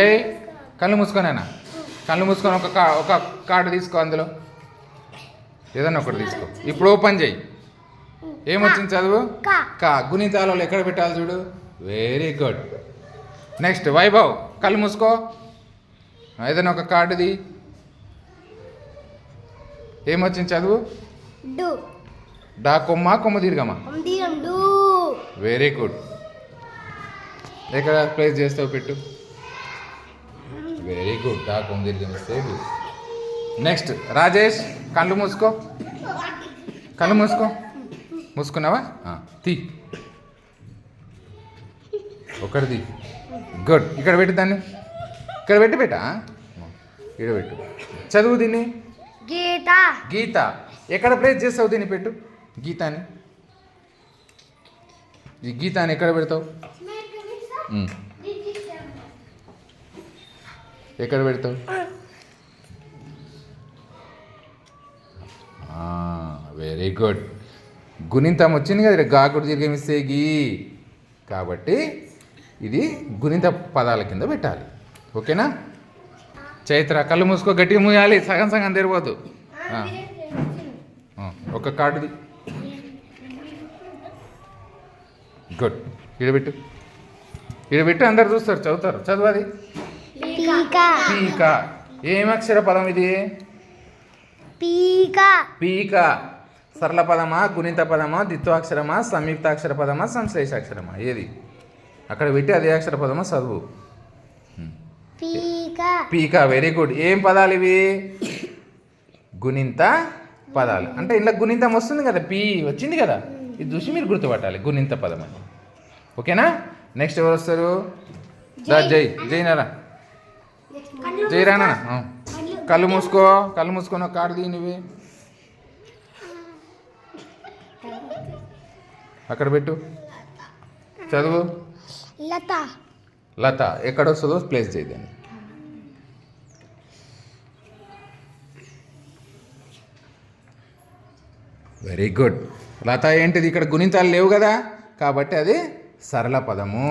జై కళ్ళు మూసుకోనేనా? కళ్ళు మూసుకొని ఒక కా ఒక కార్డు తీసుకో అందులో. ఏదన్నా ఒకటి తీసుకో. ఇప్పుడు ఓపెన్ చేయి. ఏమొచ్చింది చదువు? కా. గుణితాలలో ఎక్కడ పెట్టాలి చూడు? వెరీ గుడ్ నెక్స్ట్ వైభవ్ కళ్ళు మూసుకో. ఏదైనా ఒక కార్డుది ఏమొచ్చింది చదువు? డు. కొమ్మ కొమ్మ దీర్ఘమా? వెరీ గుడ్ ఎక్కడ ప్లేస్ చేస్తావు పెట్టు. వెరీ గుడ్ కొమ్మ దీర్ఘం ఇస్తే నెక్స్ట్ రాజేష్ కళ్ళు మూసుకో. కళ్ళు మూసుకో. మూసుకున్నావా? తీ. ఒకటిది గుడ్ ఇక్కడ పెట్టు దాన్ని. ఇక్కడ పెట్టి పెట్టా ఇక్కడ పెట్టు. చదువు దీన్ని? గీత. గీత. ఎక్కడ ప్లేస్ చేస్తావు దీన్ని పెట్టు? గీతాని. ఈ గీతాన్ని ఎక్కడ పెడతావు. ఎక్కడ పెడతావు? వెరీ గుడ్ గుణింతం వచ్చింది కదా గాకుడు దీర్ఘమిస్తే గీ. కాబట్టి ఇది గుణింత పదాల కింద పెట్టాలి. ఓకేనా? చైత్ర కళ్ళు మూసుకో గట్టిగా మూయాలి. సగం సగం తెరవద్దు. ఆ. ఆ, ఒక కార్డుది గుడ్. ఇడబెట్టు. ఇడబెట్టు అందరు చూస్తారు చదువుతారు. చదువు పీక పీక. ఏం అక్షర పదం ఇది? పీక. పీక. సరళ పదమా గుణిత పదమా ద్విత్వాక్షరమా సంయుక్తాక్షర పదమా సంశ్లేషాక్షరమా? ఏది? అక్కడ పెట్టి అదే అక్షర పదమా చదువు. పీక. పీక వెరీ గుడ్ ఏం పదాలు ఇవి? గుణింత పదాలు. అంటే ఇలా గుణింతం వస్తుంది కదా పీ వచ్చింది కదా. ఇది చూసి మీరు గుర్తుపట్టాలి గుణింత పదం అని. ఓకేనా? నెక్స్ట్ ఎవరు వస్తారు? దా జై. జై. నారా జై రానా? ఆ. కళ్ళు మూసుకో. కళ్ళు మూసుకొని ఒక కార్డు తీ నువ్వే అక్కడ పెట్టు. చదువు. లత. లత ఎక్కడ వస్తుందో ప్లేస్ చేయదండి వెరీ గుడ్. లత ఏంటిది? ఇక్కడ గుణింతాలు లేవు కదా? కాబట్టి అది సరళ పదము.